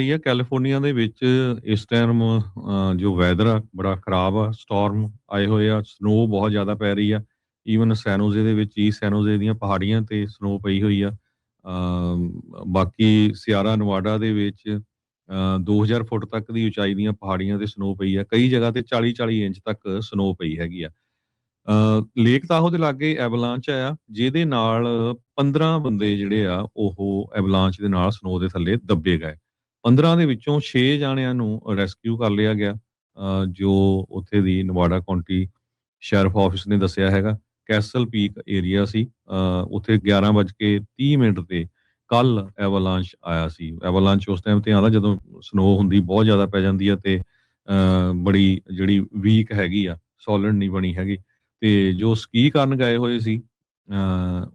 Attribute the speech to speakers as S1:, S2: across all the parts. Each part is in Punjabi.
S1: ਰਹੀ ਹੈ ਕੈਲੀਫੋਰਨੀਆ ਦੇ ਵਿੱਚ ਇਸ ਟਾਈਮ ਜੋ ਵੈਦਰ ਆ ਬੜਾ ਖਰਾਬ ਆ ਸਟਾਰਮ ਆਏ ਹੋਏ ਆ ਸਨੋ ਬਹੁਤ ਜ਼ਿਆਦਾ ਪੈ ਰਹੀ ਆ ਈਵਨ ਸੈਨੋਜ਼ੇ ਦੇ ਵਿੱਚ ਹੀ ਸੈਨੋਜ਼ੇ ਦੀਆਂ ਪਹਾੜੀਆਂ ਤੇ ਸਨੋ ਪਈ ਹੋਈ ਆ ਬਾਕੀ ਸਿਆਰਾ ਨਵਾਡਾ ਦੇ ਵਿੱਚ ਅ, 2000 ਫੁੱਟ ਤੱਕ ਦੀ ਉਚਾਈ ਦੀਆਂ ਪਹਾੜੀਆਂ ਤੇ ਸਨੋ ਪਈ ਆ ਕਈ ਜਗ੍ਹਾ ਤੇ 40 40 ਇੰਚ ਤੱਕ ਸਨੋ ਪਈ ਹੈਗੀ ਆ। ਲੇਕ ਤਾਹੋ ਦੇ ਲਾਗੇ ਐਵਲਾਂਚ ਆਇਆ ਜਿਹਦੇ ਨਾਲ 15 ਬੰਦੇ ਜਿਹੜੇ ਆ ਉਹ ਐਵਲਾਂਚ ਦੇ ਨਾਲ ਸਨੋ ਦੇ ਥੱਲੇ ਦੱਬੇ ਗਏ। 15 ਦੇ ਵਿੱਚੋਂ 6 ਜਾਣਿਆਂ ਨੂੰ ਰੈਸਕਿਊ ਕਰ ਲਿਆ ਗਿਆ ਜੋ ਉੱਥੇ ਦੀ ਨਵਾਡਾ ਕਾਉਂਟੀ ਸ਼ੈਰਫ ਆਫਿਸ ਨੇ ਦੱਸਿਆ ਹੈਗਾ। ਕੈਸਲ ਪੀਕ ਏਰੀਆ ਸੀ। ਅ, ਉੱਥੇ 11:30 ਮਿੰਟ ਤੇ ਕੱਲ ਐਵਲਾਂਚ ਆਇਆ ਸੀ। ਐਵਲਾਂਚ ਉਸ ਟਾਈਮ ਤੇ ਆਉਂਦਾ ਜਦੋਂ ਸਨੋ ਹੁੰਦੀ ਬਹੁਤ ਜ਼ਿਆਦਾ ਪੈ ਜਾਂਦੀ ਹੈ ਤੇ ਅ, ਬੜੀ ਜਿਹੜੀ ਵੀਕ ਹੈਗੀ ਆ ਸੋਲਿਡ ਨਹੀਂ ਬਣੀ ਹੈਗੀ। ਤੇ ਜੋ ਸਕੀ ਕਰਨ ਗਏ ਹੋਏ ਸੀ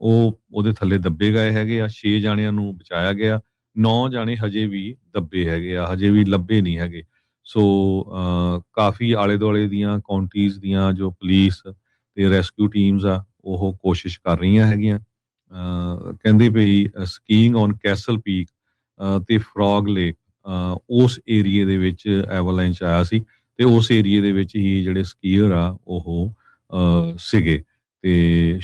S1: ਉਹ ਉਹਦੇ ਥੱਲੇ ਦੱਬੇ ਗਏ ਹੈਗੇ ਆ। 6 ਜਾਣਿਆਂ ਨੂੰ ਬਚਾਇਆ ਗਿਆ। 9 ਜਾਣੇ ਹਜੇ ਵੀ ਦੱਬੇ ਹੈਗੇ ਆ ਹਜੇ ਵੀ ਲੱਭੇ ਨਹੀਂ ਹੈਗੇ। ਸੋ ਕਾਫੀ ਆਲੇ ਦੁਆਲੇ ਦੀਆਂ ਕਾਉਂਟੀਆਂ ਦੀਆਂ ਜੋ ਪੁਲਿਸ ਤੇ ਰੈਸਕਿਊ ਟੀਮਸ ਆ ਉਹ ਕੋਸ਼ਿਸ਼ ਕਰ ਰਹੀਆਂ ਹੈਗੀਆਂ। ਕਹਿੰਦੇ ਪਈ ਸਕੀਇੰਗ ਔਨ ਕੈਸਲ ਪੀਕ ਤੇ ਫਰੋਗ ਲੇਕ ਉਸ ਏਰੀਏ ਦੇ ਵਿੱਚ ਐਵਲਾਂਚ ਆਇਆ ਸੀ ਤੇ ਉਸ ਏਰੀਏ ਦੇ ਵਿੱਚ ਹੀ ਜਿਹੜੇ ਸਕੀਅਰ ਆ ਉਹ ਸੀਗੇ। ਤੇ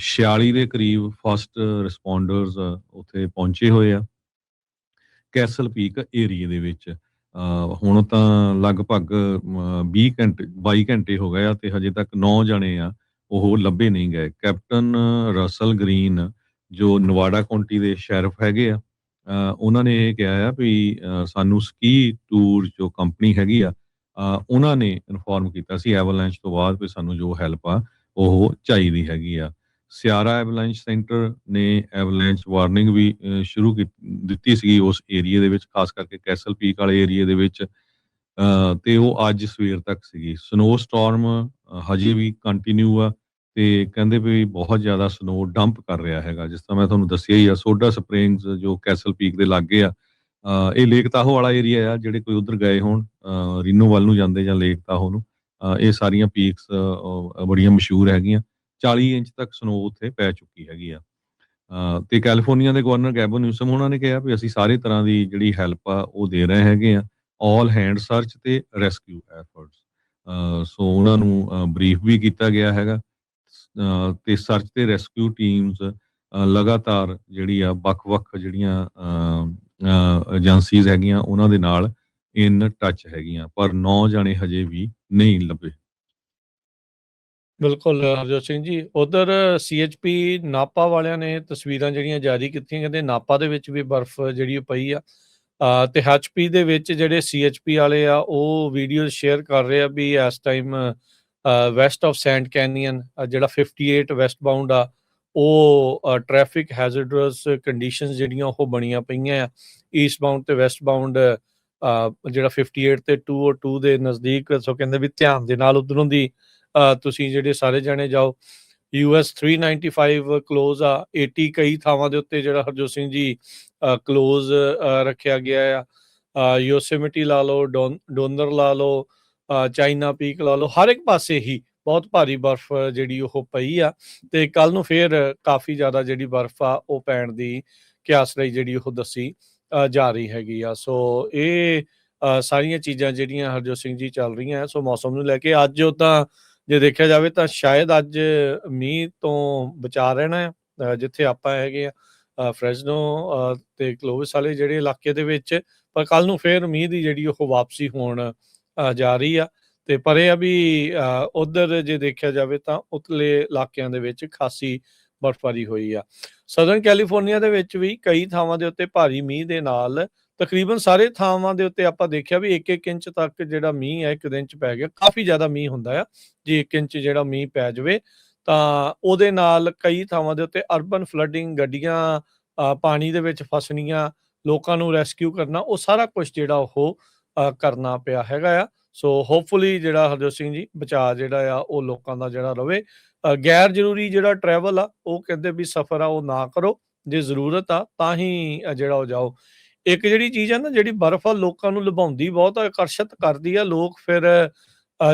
S1: 46 ਦੇ ਕਰੀਬ ਫਸਟ ਰਿਸਪੌਂਡਰਸ ਉੱਥੇ ਪਹੁੰਚੇ ਹੋਏ ਆ। ਕੈਸਲ ਪੀਕ ਏਰੀਏ ਦੇ ਵਿੱਚ। ਹੁਣ ਤਾਂ ਲਗਭਗ ਅ, 20 ਘੰਟੇ 22 ਘੰਟੇ ਹੋ ਗਏ ਆ ਤੇ ਹਜੇ ਤੱਕ 9 ਜਣੇ ਆ ਉਹ ਲੱਭੇ ਨਹੀਂ ਗਏ। ਕੈਪਟਨ ਰਸਲ ਗ੍ਰੀਨ ਜੋ ਨਵਾਡਾ ਕਾਉਂਟੀ ਦੇ ਸ਼ੈਰਫ ਹੈਗੇ ਆ ਉਹਨਾਂ ਨੇ ਇਹ ਕਿਹਾ ਆ ਵੀ ਸਾਨੂੰ ਸਕੀ ਟੂਰ ਜੋ ਕੰਪਨੀ ਹੈਗੀ ਆ ਉਹਨਾਂ ਨੇ ਇਨਫੋਰਮ ਕੀਤਾ ਸੀ ਐਵਲਾਂਚ ਤੋਂ ਬਾਅਦ ਵੀ ਸਾਨੂੰ ਜੋ ਹੈਲਪ ਆ ਉਹ ਚਾਹੀਦੀ ਹੈਗੀ ਆ। ਸਿਆਰਾ ਐਵਲਾਂਚ ਸੈਂਟਰ ਨੇ ਐਵਲਾਂਚ ਵਾਰਨਿੰਗ ਵੀ ਸ਼ੁਰੂ ਕੀ- ਦਿੱਤੀ ਸੀਗੀ ਉਸ ਏਰੀਆ ਦੇ ਵਿੱਚ ਖਾਸ ਕਰਕੇ ਕੈਸਲ ਪੀਕ ਵਾਲੇ ਏਰੀਆ ਦੇ ਵਿੱਚ ਅ, ਤੇ ਉਹ ਅੱਜ ਸਵੇਰ ਤੱਕ ਸੀਗੀ। ਸਨੋ ਸਟਾਰਮ ਹਜੇ ਵੀ ਕੰਟੀਨਿਊ ਆ ਤੇ ਕਹਿੰਦੇ ਵੀ ਬਹੁਤ ਜ਼ਿਆਦਾ ਸਨੋ ਡੰਪ ਕਰ ਰਿਹਾ ਹੈਗਾ। ਜਿਸ ਤਰ੍ਹਾਂ ਮੈਂ ਤੁਹਾਨੂੰ ਦੱਸਿਆ ਹੀ ਆ ਸੋਡਾ ਸਪ੍ਰਿੰਗਸ ਜੋ ਕੈਸਲ ਪੀਕ ਦੇ ਲਾਗੇ ਆ ਇਹ ਲੇਕ ਤਾਹੋ ਵਾਲਾ ਏਰੀਆ ਆ ਜਿਹੜੇ ਕੋਈ ਉਧਰ ਗਏ ਹੋਣ ਰੀਨੋ ਵੱਲ ਨੂੰ ਜਾਂਦੇ ਜਾਂ ਲੇਕ ਤਾਹੋ ਨੂੰ ਇਹ ਸਾਰੀਆਂ ਪੀਕਸ ਬੜੀਆਂ ਮਸ਼ਹੂਰ ਹੈਗੀਆਂ। 40 ਇੰਚ ਤੱਕ ਸਨੋ ਉੱਥੇ ਪੈ ਚੁੱਕੀ ਹੈਗੀ ਆ। ਅ, ਤੇ ਕੈਲੀਫੋਰਨੀਆ ਦੇ ਗਵਰਨਰ ਗੈਬਨ ਨਿਊਸਮ ਉਹਨਾਂ ਨੇ ਕਿਹਾ ਵੀ ਅਸੀਂ ਸਾਰੇ ਤਰ੍ਹਾਂ ਦੀ ਜਿਹੜੀ ਹੈਲਪ ਆ ਉਹ ਦੇ ਰਹੇ ਹੈਗੇ ਆ ਆਲ ਹੈਂਡ ਸਰਚ ਤੇ ਰੈਸਕਿਊ ਐਫਰਟਸ ਸੋ ਉਹਨਾਂ ਨੂੰ ਬਰੀਫ ਵੀ ਕੀਤਾ ਗਿਆ ਹੈਗਾ ਅ, ਤੇ ਸਰਚ ਤੇ ਰੈਸਕਿਊ ਟੀਮਸ ਲਗਾਤਾਰ ਜਿਹੜੀ ਆ ਵੱਖ-ਵੱਖ ਜਿਹੜੀਆਂ ਏਜੰਸੀਜ਼ ਹੈਗੀਆਂ ਉਹਨਾਂ ਦੇ ਨਾਲ ਇਨ ਟੱਚ ਹੈਗੀਆਂ ਪਰ 9 ਜਾਣੇ ਹਜੇ ਵੀ ਨਹੀਂ ਲੱਭੇ।
S2: ਬਿਲਕੁਲ ਹਰਜੋਤ ਸਿੰਘ ਜੀ। ਉਧਰ ਸੀਐਚਪੀ ਨਾਪਾ ਵਾਲਿਆਂ ਨੇ ਤਸਵੀਰਾਂ ਜਿਹੜੀਆਂ ਜਾਰੀ ਕੀਤੀਆਂ ਕਹਿੰਦੇ ਨਾਪਾ ਦੇ ਵਿੱਚ ਵੀ ਬਰਫ਼ ਜਿਹੜੀ ਉਹ ਪਈ ਆ। ਅ, ਤੇ ਐਚਪੀ ਦੇ ਵਿੱਚ ਜਿਹੜੇ ਸੀਐਚਪੀ ਵਾਲੇ ਆ ਉਹ ਵੀਡੀਓ ਸ਼ੇਅਰ ਕਰ ਰਹੇ ਆ ਵੀ ਇਸ time west of sand canyon ਜਿਹੜਾ 58 ਵੈਸਟ ਬਾਉਂਡ ਆ ਉਹ ਟ੍ਰੈਫਿਕ ਹੈਜ਼ਰਡਸ ਕੰਡੀਸ਼ਨਸ ਜਿਹੜੀਆਂ ਉਹ ਬਣੀਆਂ ਪਈਆਂ ਆ। ਈਸਟ ਬਾਉਂਡ ਤੇ ਵੈਸਟ ਬਾਉਂਡ ਜਿਹੜਾ 58 ਤੇ 202 ਦੇ ਨਜ਼ਦੀਕ ਸੋ ਕਹਿੰਦੇ ਵੀ ਧਿਆਨ ਦੇ ਨਾਲ ਉਧਰੋਂ ਦੀ ਤੁਸੀਂ ਜਿਹੜੇ ਸਾਰੇ ਜਾਣੇ ਜਾਓ ਯੂਐਸ 395 ਕਲੋਜ਼ ਆ 80 ਕਈ ਥਾਵਾਂ ਦੇ ਉੱਤੇ ਜਿਹੜਾ ਹਰਜੋਤ ਸਿੰਘ ਜੀ ਕਲੋਜ਼ ਰੱਖਿਆ ਗਿਆ ਆ। ਯੋਸੇਮਿਟੀ ਲਾ ਲਓ, ਡੋਨ- ਡੋਨਰ ਲਾ ਲਓ ਚਾਈਨਾ ਪੀਕ ਲਾ ਲਓ, ਹਰ ਇੱਕ ਪਾਸੇ ਹੀ ਬਹੁਤ ਭਾਰੀ ਬਰਫ਼ ਜਿਹੜੀ ਉਹ ਪਈ ਆ ਤੇ ਕੱਲ ਨੂੰ ਫੇਰ ਕਾਫੀ ਜ਼ਿਆਦਾ ਜਿਹੜੀ ਬਰਫ਼ ਆ ਉਹ ਪੈਣ ਦੀ ਕਿਆਸ ਲਈ ਜਿਹੜੀ ਉਹ ਦੱਸੀ ਜਾ ਰਹੀ ਹੈਗੀ ਆ। ਸੋ ਇਹ ਸਾਰੀਆਂ ਚੀਜ਼ਾਂ ਜਿਹੜੀਆਂ ਹਰਜੋਤ ਸਿੰਘ ਜੀ ਚੱਲ ਰਹੀਆਂ, ਸੋ ਮੌਸਮ ਨੂੰ ਲੈ ਕੇ ਅੱਜ ਉਹ ਤਾਂ ਜੇ ਦੇਖਿਆ ਜਾਵੇ ਤਾਂ ਸ਼ਾਇਦ ਅੱਜ ਮੀਂਹ ਤੋਂ ਬਚਾ ਰਹਿਣਾ ਹੈ ਜਿੱਥੇ ਆਪਾਂ ਹੈਗੇ ਆ ਅ, ਫ੍ਰੈਸਨੋ ਤੇ ਕਲੋਵਿਸ ਵਾਲੇ ਜਿਹੜੇ ਇਲਾਕੇ ਦੇ ਵਿੱਚ ਪਰ ਕੱਲ ਨੂੰ ਫੇਰ ਮੀਂਹ ਦੀ ਜਿਹੜੀ ਉਹ ਵਾਪਸੀ ਹੋਣ ਜਾ ਰਹੀ ਆ। ਤੇ ਪਰ ਇਹ ਆ ਵੀ ਉਧਰ ਜੇ ਦੇਖਿਆ ਜਾਵੇ ਤਾਂ ਉਤਲੇ ਇਲਾਕਿਆਂ ਦੇ ਵਿੱਚ ਖਾਸੀ ਬਰਫਬਾਰੀ ਹੋਈ ਆ। ਸਦਰਨ ਕੈਲੀਫੋਰਨੀਆ ਦੇ ਵਿੱਚ ਵੀ ਕਈ ਥਾਵਾਂ ਦੇ ਉੱਤੇ ਭਾਰੀ ਮੀਂਹ ਦੇ ਨਾਲ ਤਕਰੀਬਨ ਸਾਰੇ ਥਾਵਾਂ ਦੇ ਉੱਤੇ ਆਪਾਂ ਦੇਖਿਆ ਵੀ 1-1 ਇੰਚ ਤੱਕ ਜਿਹੜਾ ਮੀਂਹ ਹੈ, ਇੱਕ ਦਿਨ ਚ ਪੈ ਗਿਆ। ਕਾਫੀ ਜ਼ਿਆਦਾ ਮੀਂਹ ਹੁੰਦਾ ਆ। ਜੇ 1 ਇੰਚ ਜਿਹੜਾ ਮੀਂਹ ਪੈ ਜਾਵੇ, ਤਾਂ ਉਹਦੇ ਨਾਲ ਕਈ ਥਾਵਾਂ ਦੇ ਉੱਤੇ ਅਰਬਨ ਫਲੱਡਿੰਗ ਗੱਡੀਆਂ ਪਾਣੀ ਦੇ ਵਿੱਚ ਫਸਣੀਆਂ, ਲੋਕਾਂ ਨੂੰ ਰੈਸਕਿਊ ਕਰਨਾ, ਉਹ ਸਾਰਾ ਕੁਝ ਜਿਹੜਾ ਉਹ ਕਰਨਾ ਪਿਆ ਹੈਗਾ ਆ। ਸੋ ਹੋਪਫੁਲੀ ਜਿਹੜਾ ਹਰਜੋਤ ਸਿੰਘ ਜੀ, ਬਚਾਅ ਜਿਹੜਾ ਆ, ਉਹ ਲੋਕਾਂ ਦਾ ਜਿਹੜਾ ਰਵੇ। ਗੈਰ ਜ਼ਰੂਰੀ ਜਿਹੜਾ ਟਰੈਵਲ ਆ, ਉਹ ਕਹਿੰਦੇ ਵੀ ਸਫ਼ਰ ਆ, ਉਹ ਨਾ ਕਰੋ। ਜੇ ਜ਼ਰੂਰਤ ਆ, ਤਾਂ ਹੀ ਜਿਹੜਾ ਉਹ ਜਾਓ। ਇੱਕ ਜਿਹੜੀ ਚੀਜ਼ ਆ ਨਾ, ਜਿਹੜੀ ਬਰਫ਼ ਆ ਲੋਕਾਂ ਨੂੰ ਲੁਭਾਉਂਦੀ ਬਹੁਤ ਆਕਰਸ਼ਿਤ ਕਰਦੀ ਆ, ਲੋਕ ਫਿਰ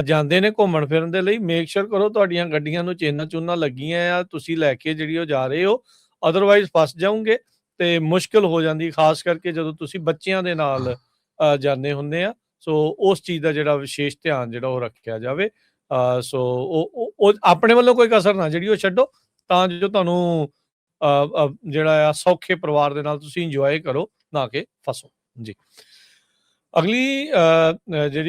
S2: ਜਾਂਦੇ ਨੇ ਘੁੰਮਣ ਫਿਰਨ ਦੇ ਲਈ। ਮੇਕ ਸ਼ੋਰ ਕਰੋ ਤੁਹਾਡੀਆਂ ਗੱਡੀਆਂ ਨੂੰ ਚੇਨਾਂ ਚੂਨਾਂ ਲੱਗੀਆਂ ਆ, ਤੁਸੀਂ ਲੈ ਕੇ ਜਿਹੜੀ ਉਹ ਜਾ ਰਹੇ ਹੋ। ਅਦਰਵਾਈਜ਼ ਫਸ ਜਾਓਗੇ ਤੇ ਮੁਸ਼ਕਲ ਹੋ ਜਾਂਦੀ, ਖਾਸ ਕਰਕੇ ਜਦੋਂ ਤੁਸੀਂ ਬੱਚਿਆਂ ਦੇ ਨਾਲ ਜਾਂਦੇ ਹੁੰਦੇ ਆ। ਸੋ ਉਸ ਚੀਜ਼ ਦਾ ਜਿਹੜਾ ਵਿਸ਼ੇਸ਼ ਧਿਆਨ ਜਿਹੜਾ ਉਹ ਰੱਖਿਆ ਜਾਵੇ। ਸੋ ਉਹ ਆਪਣੇ ਵੱਲੋਂ ਕੋਈ ਕਸਰ ਨਾ, ਜਿਹੜੀ ਉਹ ਛੱਡੋ। ਤਾਂ ਜੋ ਤੁਹਾਨੂੰ ਜਿਹੜਾ ਆ, ਸੌਖੇ ਪਰਿਵਾਰ ਦੇ ਨਾਲ ਤੁਸੀਂ ਇੰਜੋਏ ਕਰੋ। ਨਾ ਕਿ ਫਸੋ। ਜੀ। ਅਗਲੀ ਅ, ਜਿਹੜੀ